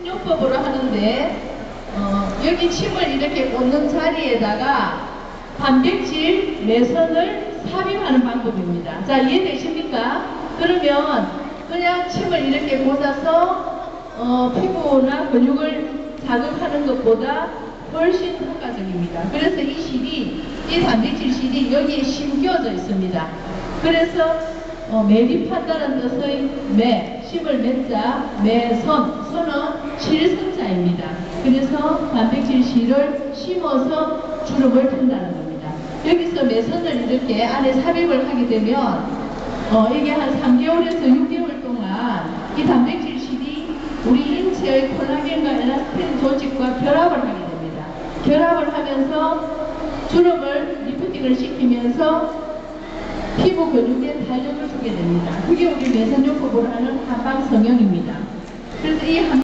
식용법으로 하는데 어, 여기 침을 이렇게 꽂는 자리에다가 단백질 매선을 삽입하는 방법입니다. 자 이해되십니까? 그러면 그냥 침을 이렇게 꽂아서 어, 피부나 근육을 자극하는 것보다 훨씬 효과적입니다. 그래서 이 실이 이 단백질 실이 여기에 심겨져 있습니다. 그래서 어, 매립한다는 뜻의 매, 심을 맺자, 매선, 선은 실선자입니다. 그래서 단백질 실을 심어서 주름을 튼다는 겁니다. 여기서 매선을 이렇게 안에 삽입을 하게 되면 어, 이게 한 3개월에서 6개월 동안 이 단백질 실이 우리 인체의 콜라겐과 엘라스틴 조직과 결합을 하게 됩니다. 결합을 하면서 주름을 리프팅을 시키면서 피부 근육에 탄력을 주게 됩니다. 그게 우리 매선요법으로 하는 한방 성형입니다. 그래서 이 한-